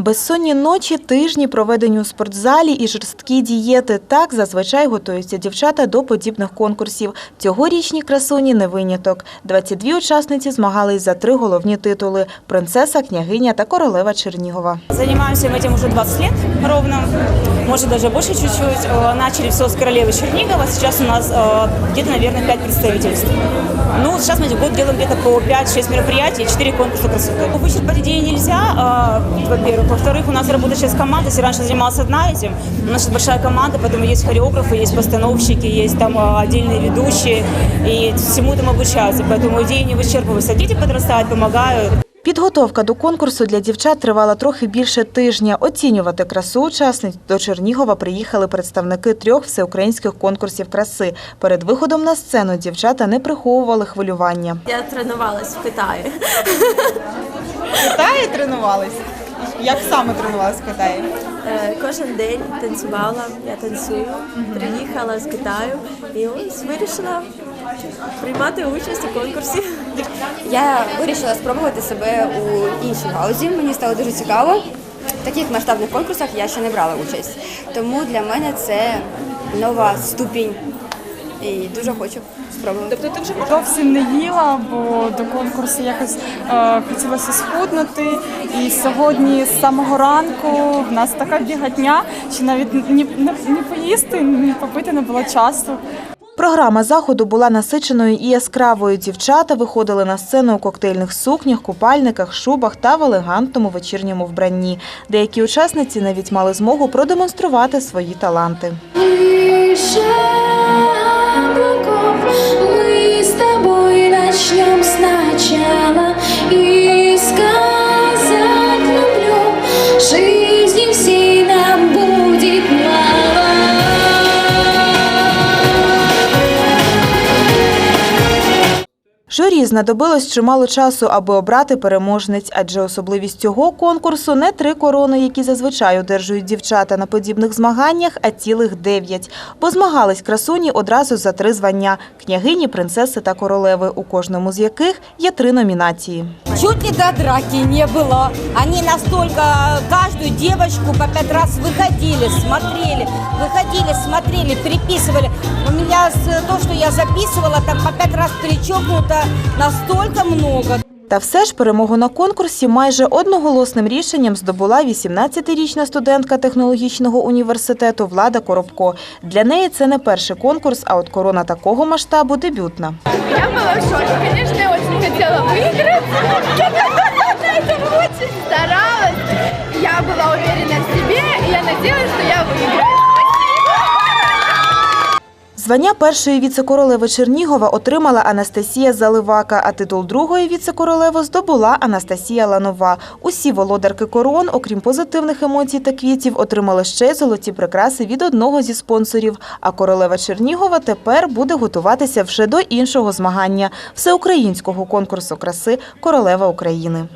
Безсонні ночі, тижні, проведені у спортзалі і жорсткі дієти. Так зазвичай готуються дівчата до подібних конкурсів. Цьогорічні красуні не виняток. 22 учасниці змагались за три головні титули – принцеса, княгиня та королева Чернігова. Занимаемся мы этим уже 20 лет ровно, может даже больше чуть-чуть. Э, Начали все с королевы Чернигова, сейчас у нас э, где-то, наверное, 5 представительств. Ну, сейчас мы в год делаем где-то по 5-6 мероприятий, 4 конкурса красоты. Вычерпать идеи нельзя, э, во-первых. Во-вторых, у нас работает сейчас команда, если раньше занималась одна этим, у нас сейчас большая команда, поэтому есть хореографы, есть постановщики, есть там э, отдельные ведущие, и всему этому обучаются, поэтому идеи не вычерпываются. Дети подрастают, помогают. Підготовка до конкурсу для дівчат тривала трохи більше тижня. Оцінювати красу учасниць до Чернігова приїхали представники трьох всеукраїнських конкурсів краси. Перед виходом на сцену дівчата не приховували хвилювання. Я тренувалась в Китаї. В Китаї тренувались? Як саме тренувалась в Китаї? Е, Кожен день танцювала, я танцюю. Приїхала з Китаю і ось вирішила приймати участь у конкурсі. Я вирішила спробувати себе у іншій гаузі. Мені стало дуже цікаво. В таких масштабних конкурсах я ще не брала участь. Тому для мене це нова ступінь. І дуже хочу спробувати. Тобто ти вже Зовсім не їла, бо до конкурсу якось е, хотілося схуднути. І сьогодні з самого ранку в нас така бігатня, що навіть ні, ні, ні поїсти, ні попити не було часу. Програма заходу була насиченою і яскравою. Дівчата виходили на сцену у коктейльних сукнях, купальниках, шубах та в елегантному вечірньому вбранні. Деякі учасниці навіть мали змогу продемонструвати свої таланти. Журі знадобилось чимало часу, аби обрати переможниць, адже особливість цього конкурсу не три корони, які зазвичай одержують дівчата на подібних змаганнях, а цілих дев'ять. Бо змагались красуні одразу за три звання – княгині, принцеси та королеви, у кожному з яких є три номінації. Чуть ли до драки не было. Они настолько каждую девочку по пять раз выходили, смотрели, выходили, смотрели, переписывали. У меня с- то, что я записывала, там по пять раз перечеркнуто настолько много. Та все ж перемогу на конкурсі майже одноголосним рішенням здобула 18-річна студентка технологічного університету Влада Коробко. Для неї це не перший конкурс, а от корона такого масштабу дебютна. Я була в шоке. Конечно, я Звання першої віце-королеви Чернігова отримала Анастасія Заливака, а титул другої віце-королеви здобула Анастасія Ланова. Усі володарки корон, окрім позитивних емоцій та квітів, отримали ще й золоті прикраси від одного зі спонсорів. А королева Чернігова тепер буде готуватися вже до іншого змагання – всеукраїнського конкурсу краси «Королева України».